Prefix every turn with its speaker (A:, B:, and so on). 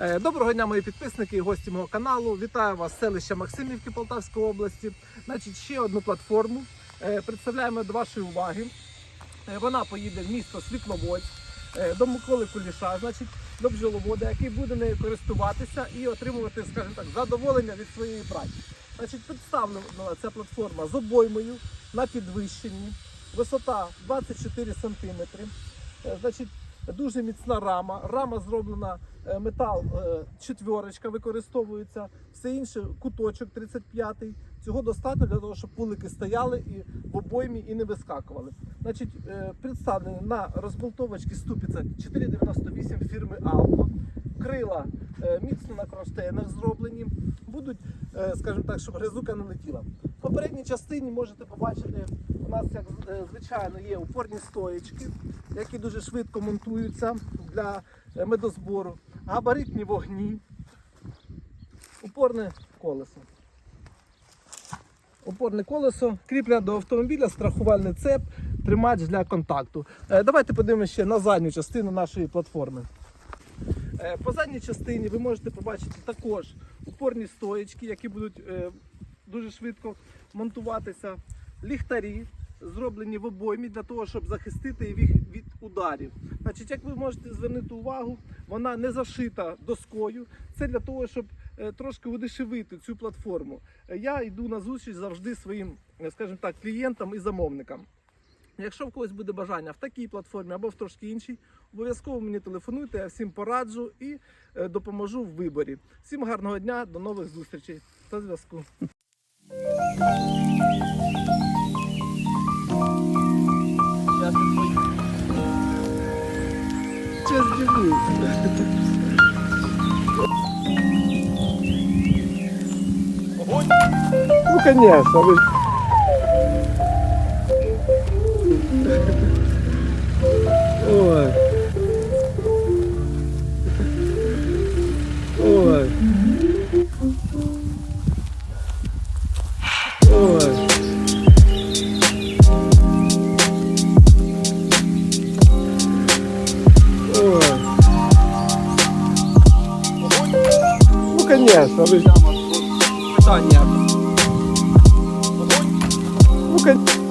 A: Е, Доброго дня, мої підписники і гості мого каналу. Вітаю вас з селища Максимівки Полтавської області. Значить, ще одну платформу е, представляємо до вашої уваги. Е, Вона поїде в місто Світловодськ е, до Миколи Куліша, значить, до бджоловода, який буде нею користуватися і отримувати, скажімо так, задоволення від своєї праці. Значить, представлена ця платформа з обоймою на підвищенні, висота 24 см. Значить, дуже міцна рама. Рама зроблена е, метал е, четверочка використовується, все інше куточок 35-й. Цього достатньо для того, щоб пулики стояли і в обоймі і не вискакували. Значить, е, представлені на розболтовочці ступиця 498 фірми Alco. Крила міцно на кронштейнах зроблені. Будуть, скажімо так, щоб грязука не летіла. В попередній частині можете побачити, нас, як е, звичайно, є упорні стоєчки, які дуже швидко монтуються для е, медозбору, габаритні вогні, упорне колесо. Опорне колесо, кріплення до автомобіля, страхувальний цеп, тримач для контакту. Е, Давайте подивимося ще на задню частину нашої платформи. По задній частині ви можете побачити також упорні стоєчки, які будуть дуже швидко монтуватися. Ліхтарі зроблені в обоймі для того, щоб захистити їх від ударів. Значить, як ви можете звернути увагу, вона не зашита доскою. Це для того, щоб е, трошки удешевити цю платформу. Е, Я йду на зустріч завжди своїм, е, скажімо так, клієнтам і замовникам. Якщо в когось буде бажання в такій платформі або в трошки іншій, обов'язково мені телефонуйте, я всім пораджу і допоможу в виборі. Всім гарного дня, до нових зустрічей. До зв'язку. Ну, конечно, вы. Ой. trochę nie. Sorry. Pytanie. Mogę...